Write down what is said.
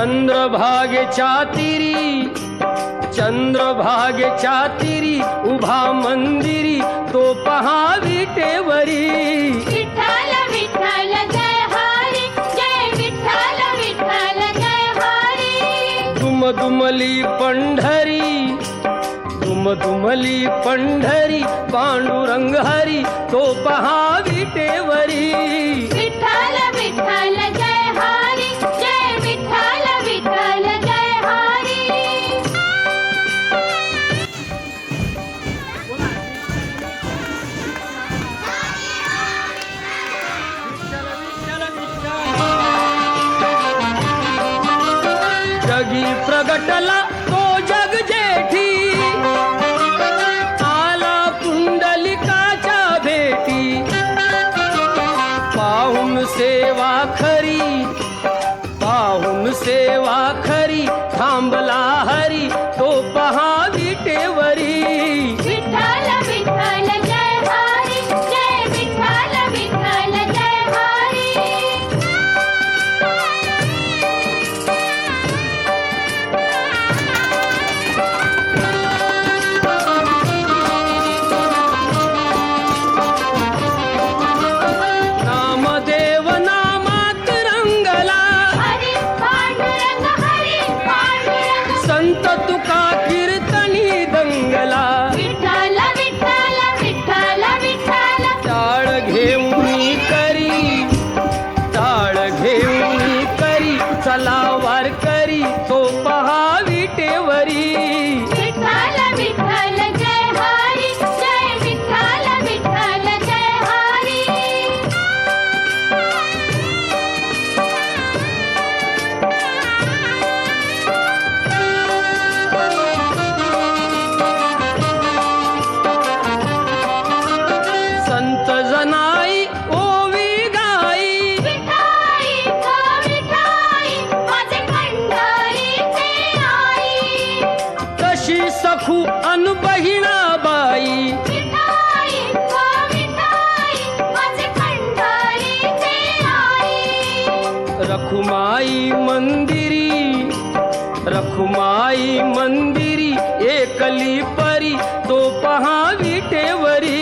चंद्रभागेच्या तिरी चंद्रभागेच्या तिरी उभा मंदिरी तो पहा विटेवरी. विठ्ठल विठ्ठल जय हरी जय विठ्ठल विठ्ठल जय हरी. दुमदुमली पंढरी दुमदुमली पंढरी पांडुरंग हरी तो पहा विटेवरी. राजी प्रगटला तो जग जेठी? आला पुंडलिकाच्या भेटी. पाहून सेवा खरी पाहून सेवा खरी थांबला सखू अन बहिणाबाई. विठाई ग विठाई माझे पंढरीचे आई. रखुमाई मंदिरी रखुमाई मंदिरी एकली परी तो पहा विटेवरी